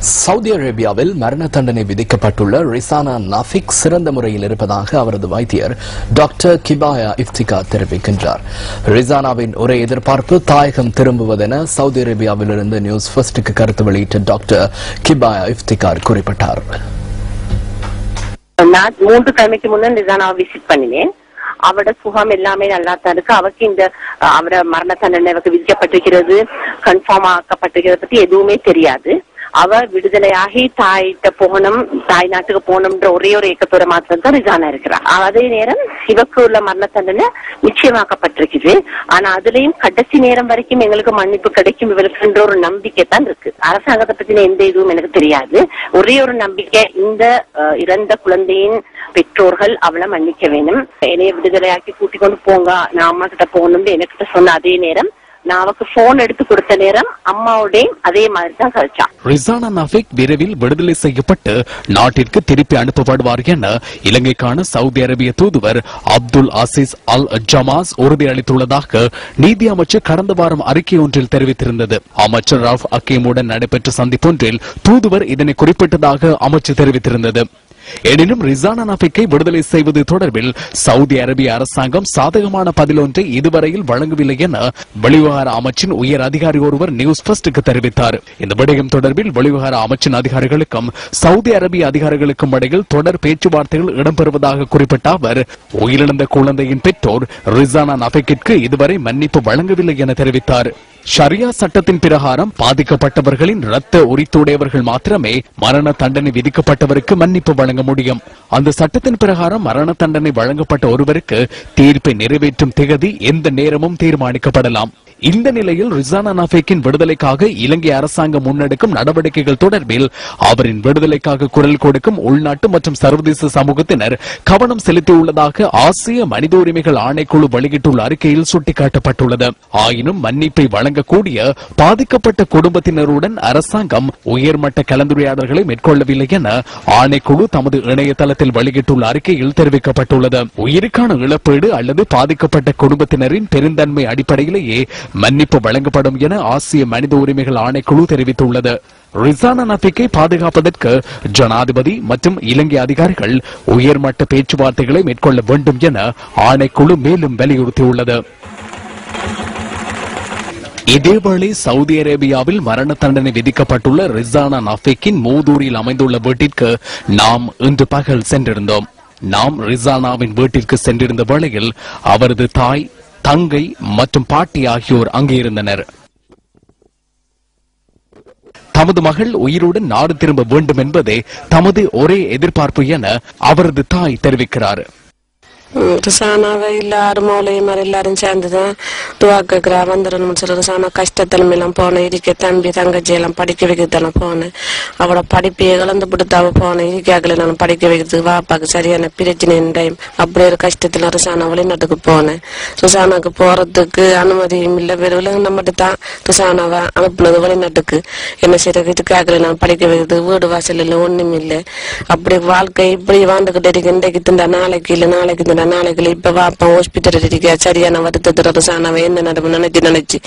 Saudi அரேபியாவில் மரண தண்டனை விதிக்கப்பட்டுள்ள ரிசானா நாஃபிக் சிறந்த முறையில் இருப்பதாக அவரது வைத்தியர் டாக்டர் கிபாயா இப்திகா தெரிவிக்கின்றார். ரிசானாவின் ஒரே எதிர்பார்ப்பு தாயகம் திரும்புவதென சவுதி அரேபியாவிலிருந்து நியூஸ் ஃபர்ஸ்டுக்கு கருத்து வெளியிட்ட டாக்டர் கிபாயா இப்திகார் குறிப்பிட்டார். நான் மூன்று கிழமைக்கு முன்ன ரிசானாவை விசிட் பண்ணினேன். அவட சுகம் எல்லாமே நல்லா தான் இருக்கு. அவருக்கு இந்த அவரோட மரண தண்டனை அவருக்கு விதிக்கப்பட்டிருக்கிறது கன்ஃபார்ம் ஆக்கப்பட்டிருக்கிறது பத்தி எதுவுமே தெரியாது. அவ விடுதலையாகி தாயிட்ட போகணும் தாய் நாட்டுக்கு போகணும்ன்ற ஒரே ஒரு ஏக்கத்தோட மாத்திரம் தான் ரிஜானா இருக்கிறா. அதே நேரம் இவக்கு உள்ள மரண தண்டனை நிச்சயமாக்கப்பட்டிருக்குது. ஆனா அதுலயும் கடைசி நேரம் வரைக்கும் எங்களுக்கு மன்னிப்பு கிடைக்கும் இவளுக்குன்ற ஒரு நம்பிக்கை தான் இருக்கு. அரசாங்கத்தை பத்தின எந்த இதுவும் எனக்கு தெரியாது. ஒரே ஒரு நம்பிக்கை இந்த அஹ், இறந்த குழந்தையின் பெற்றோர்கள் அவளை மன்னிக்க வேணும். என்னைய விடுதலையாக்கி கூட்டிக் கொண்டு போங்க நான் அம்மா கிட்ட போகணும்னு எனக்கிட்ட சொன்ன அதே நேரம் நான் அவக்கு போன் எடுத்து கொடுத்த நேரம் அம்மாவோடையும் அதே மாதிரி தான் கழிச்சான் ரிசானா நஃபிக் விரைவில் விடுதலை செய்யப்பட்டு நாட்டிற்கு திருப்பி அனுப்பப்படுவார் என இலங்கைக்கான சவுதி அரேபிய தூதுவர் அப்துல் அசீஸ் அல் ஜமாஸ் உறுதியளித்துள்ளதாக நீதி அமைச்சர் கடந்த வாரம் அறிக்கை ஒன்றில் தெரிவித்திருந்தது. அமைச்சர் ரஃப் அக்கீமுடன் நடைபெற்ற சந்திப்பொன்றில் தூதுவர் இதனை குறிப்பிட்டதாக அமைச்சர் தெரிவித்திருந்தது. எனினும் ரிசானா நஃபிக்கை விடுதலை செய்வது தொடர்பில் சவுதி அரேபிய அரசாங்கம் சாதகமான பதிலொன்றை இதுவரையில் வழங்கவில்லை என வெளிவிவகார அமைச்சின் உயர் அதிகாரி ஒருவர் நியூஸ் பஸ்டுக்கு தெரிவித்தார். இந்த விடயம் தொடர்பில் வெளிவிவகார அமைச்சின் அதிகாரிகளுக்கும் சவுதி அரேபிய அதிகாரிகளுக்கும் இடையில் தொடர் பேச்சுவார்த்தைகள் இடம்பெறுவதாக குறிப்பிட்ட அவர் உயிரிழந்த குழந்தையின் பெற்றோர் ரிசானா நஃபிக்கிற்கு இதுவரை மன்னிப்பு வழங்கவில்லை என தெரிவித்தார். ஷரியா சட்டத்தின் பிரகாரம் பாதிக்கப்பட்டவர்களின் இரத்த உரித்துடையவர்கள் மாத்திரமே மரண தண்டனை விதிக்கப்பட்டவருக்கு மன்னிப்பு வழங்க முடியும். அந்த சட்டத்தின் பிரகாரம் மரண தண்டனை வழங்கப்பட்ட ஒருவருக்கு தீர்ப்பை நிறைவேற்றும் திகதி எந்த நேரமும் தீர்மானிக்கப்படலாம். இந்த நிலையில் ரிசானா நாஃபேக்கின் விடுதலைக்காக இலங்கை அரசாங்கம் முன்னெடுக்கும் நடவடிக்கைகள் தொடர்பில் அவரின் விடுதலைக்காக குரல் கொடுக்கும் உள்நாட்டு மற்றும் சர்வதேச சமூகத்தினர் கவனம் செலுத்தியுள்ளதாக ஆசிய மனித உரிமைகள் ஆணைக்குழு வெளியிட்டுள்ள அறிக்கையில் சுட்டிக்காட்டப்பட்டுள்ளது. ஆயினும் மன்னிப்பை வழங்க வழங்கக்கூடிய பாதிக்கப்பட்ட குடும்பத்தினருடன் அரசாங்கம் உயர்மட்ட கலந்துரையாடல்களை மேற்கொள்ளவில்லை என ஆணைக்குழு தமது இணையதளத்தில் வெளியிட்டுள்ள அறிக்கையில் தெரிவிக்கப்பட்டுள்ளது. உயிருக்கான இழப்பீடு அல்லது பாதிக்கப்பட்ட குடும்பத்தினரின் பெருந்தன்மை அடிப்படையிலேயே மன்னிப்பு வழங்கப்படும் என ஆசிய மனித உரிமைகள் ஆணைக்குழு தெரிவித்துள்ளது. ரிசானா நபிக்கை பாதுகாப்பதற்கு ஜனாதிபதி மற்றும் இலங்கை அதிகாரிகள் உயர்மட்ட பேச்சுவார்த்தைகளை மேற்கொள்ள வேண்டும் என ஆணைக்குழு மேலும் வலியுறுத்தியுள்ளது. இதேவேளை சவுதி அரேபியாவில் மரண தண்டனை விதிக்கப்பட்டுள்ள ரிசானா நஃபிக்கின் மூதூரில் அமைந்துள்ள வீட்டிற்கு நாம் இன்று பகல் சென்றிருந்தோம். நாம் ரிசானாவின் வீட்டிற்கு சென்றிருந்த வேளையில் அவரது தாய் தங்கை மற்றும் பாட்டி ஆகியோர் அங்கே இருந்தனர். தமது மகள் உயிருடன் நாடு திரும்ப வேண்டும் என்பதே தமது ஒரே எதிர்பார்ப்பு என அவரது தாய் தெரிவிக்கிறார். ம், ரிசானாவை எல்லாரும் மாதிரி எல்லாரும் சேர்ந்துதான் துவா கேட்கிறா வந்துடணும்னு சொல்லி ரிசானா கஷ்டத்தில் போனேன். இருக்க தம்பி தங்கச்சி எல்லாம் படிக்க வைக்கிறதெல்லாம் போனேன். அவளோட படிப்பையே இழந்து விட்டு போனேன். இருக்காக்களை நான் படிக்க வைக்கிறதுக்கு வாப்பாக்கு சரியான பிரச்சனை டைம் அப்படி ஒரு கஷ்டத்தில் ரிசானா வெளிநாட்டுக்கு போனேன். ரிசானாக்கு போறதுக்கு அனுமதியும் இல்லை. வெறும் விலங்கின தான் ரிசானாவை அனுப்புனது வெளிநாட்டுக்கு. என்ன செய்யறது இதுக்காக்களை நான் படிக்க வைக்கிறது வீடு வாசல் இல்லை ஒன்றும் இல்லை. அப்படி வாழ்க்கை இப்படி வாழ்ந்துகிட்டு இருக்கு. இன்றைக்கு திண்டா நாளைக்கு இல்லை நாளைக்கு திண்டா நாளைக்கு இல்லை இப்ப வாப்பா ஹாஸ்பிட்டல் சரியான வருத்தத்துல ரிசானாவை என்ன நடவு நினைச்சு நினைச்சு